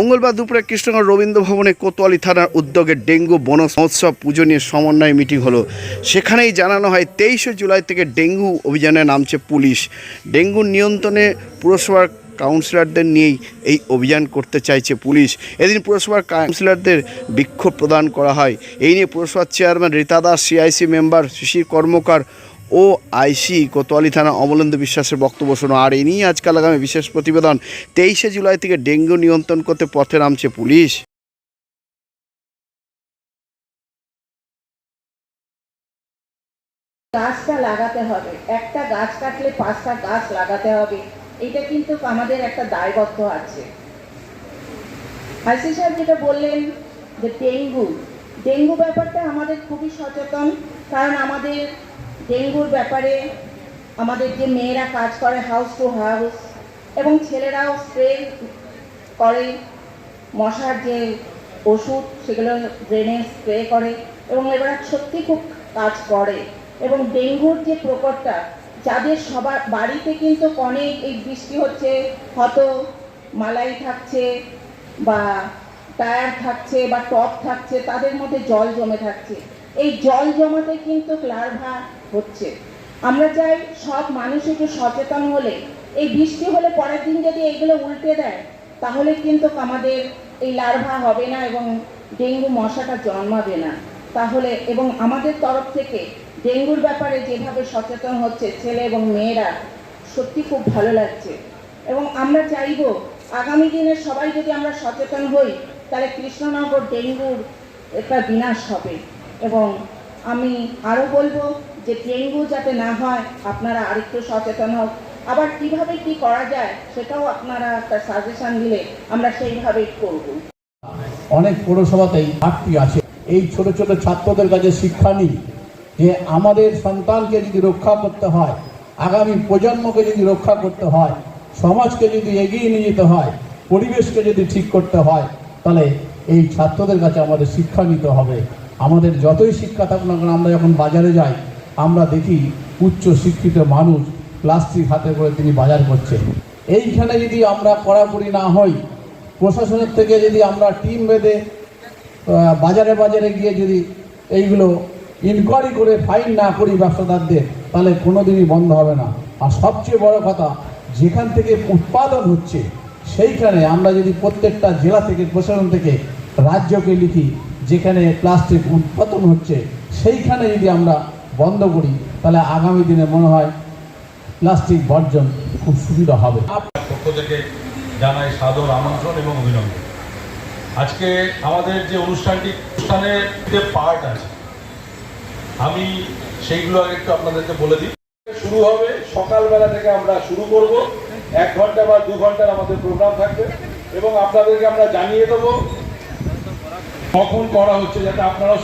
মঙ্গলবার দুপুরে কৃষ্ণগঞ্জ রবীন্দ্র ভবনে কোতোয়ালি থানার উদ্যোগে ডেঙ্গু বন মহোৎসব পুজো নিয়ে সমন্বয় মিটিং হলো। সেখানেই জানানো হয়, তেইশে জুলাই থেকে ডেঙ্গু অভিযানে নামছে পুলিশ। ডেঙ্গু নিয়ন্ত্রণে পুরসভার কাউন্সিলরদের নিয়েই এই অভিযান করতে চাইছে পুলিশ। এদিন পুরসভার কাউন্সিলরদের বিক্ষোভ প্রদান করা হয়। এই নিয়ে পুরসভার chairman Rita Das, CIC member, Shishir Karmakar ও আইসি কোতোয়ালি থানা অমলেন্দু বিশ্বাসের বক্তব্য শোনো। আর এই নিয়ে আজকাল আগামী বিশেষ প্রতিবেদন। তেইশে জুলাই থেকে ডেঙ্গু নিয়ন্ত্রণ করতে পথে নামছে পুলিশ। গাছটা লাগাতে হবে। একটা গাছ কাটলে পাঁচটা গাছ লাগাতে হবে। এটা কিন্তু আমাদের একটা দায়বদ্ধ আছে। আইসি সাহেব যেটা বললেন যে ডেঙ্গু। ডেঙ্গু ব্যাপারটা আমাদের খুবই সচেতন। কারণ আমাদের ডেঙ্গুর ব্যাপারে আমাদের যে মেয়েরা কাজ করে হাউস টু হাউস এবং ছেলেরাও স্প্রে করে, মশার যে ওষুধ সেগুলো ড্রেনে স্প্রে করে, এবং এবার সত্যি খুব কাজ করে। এবং ডেঙ্গুর যে প্রকটটা যাদের সবার বাড়িতে কিন্তু অনেক এই বৃষ্টি হচ্ছে, হয়তো মালাই থাকছে বা টায়ার থাকছে বা টপ থাকছে, তাদের মধ্যে জল জমে থাকছে। এই জল জমাতে কিন্তু লার্ভা হচ্ছে। আমরা চাই সব মানুষ একটু সচেতন হলে, এই বৃষ্টি হলে পরের দিন যদি এইগুলো উল্টে দেয়, তাহলে কিন্তু আমাদের এই লার্ভা হবে না এবং ডেঙ্গু মশাটা জন্মাবে না। তাহলে এবং আমাদের তরফ থেকে ডেঙ্গুর ব্যাপারে যেভাবে সচেতন হচ্ছে ছেলে এবং মেয়েরা, সত্যি খুব ভালো লাগছে। এবং আমরা চাইব আগামী দিনে সবাই যদি আমরা সচেতন হই, তাহলে কৃষ্ণনগর ডেঙ্গুর একটা বিনাশ হবে। এবং আমি আরও বলব যে ডেঙ্গু যাতে না হয়, আপনারা আরেকটু সচেতন হোক। আবার কীভাবে কি করা যায়, সেটাও আপনারা একটা সাজেশন দিলে আমরা সেইভাবেই করব। অনেক পৌরসভাতেই ঘাটতি আছে। এই ছোট ছোট ছাত্রদের কাছে শিক্ষা নিই। যে আমাদের সন্তানকে যদি রক্ষা করতে হয়, আগামী প্রজন্মকে যদি রক্ষা করতে হয়, সমাজকে যদি এগিয়ে নিয়ে যেতে হয়, পরিবেশকে যদি ঠিক করতে হয়, তাহলে এই ছাত্রদের কাছে আমাদের শিক্ষা নিতে হবে। আমাদের যতই শিক্ষা থাকুক না আমরা যখন বাজারে যাই আমরা দেখি উচ্চ শিক্ষিত মানুষ প্লাস্টিক হাতে করে তিনি বাজার করছেন। এইখানে যদি আমরা কড়াকড়ি না হই, প্রশাসনের থেকে যদি আমরা টিম বেঁধে বাজারে বাজারে গিয়ে যদি এইগুলো ইনকোয়ারি করে ফাইন না করি ব্যবসাদারদের, তাহলে কোনোদিনই বন্ধ হবে না। আর সবচেয়ে বড় কথা, যেখান থেকে উৎপাদন হচ্ছে, সেইখানে আমরা যদি প্রত্যেকটা জেলা থেকে, প্রশাসন থেকে রাজ্যকে লিখি, যেখানে প্লাস্টিক উৎপাদন হচ্ছে, সেইখানে যদি আমরা বন্ধ করি, তাহলে আগামী দিনে মনে হয় প্লাস্টিক বর্জন খুব সুবিধা হবে। পক্ষ থেকে জানাই সাদর আমন্ত্রণ এবং অভিনন্দন। আজকে আমাদের যে অনুষ্ঠানটি অনুষ্ঠানের যে পার্ট আছে। আমি সেইগুলো আগে একটু আপনাদেরকে বলে দিই। শুরু হবে, সকালবেলা থেকে আমরা শুরু করব। এক ঘণ্টা বা দু ঘণ্টার আমাদের প্রোগ্রাম থাকবে এবং আপনাদেরকে আমরা জানিয়ে দেবো কখন করা হচ্ছে, যাতে আপনারা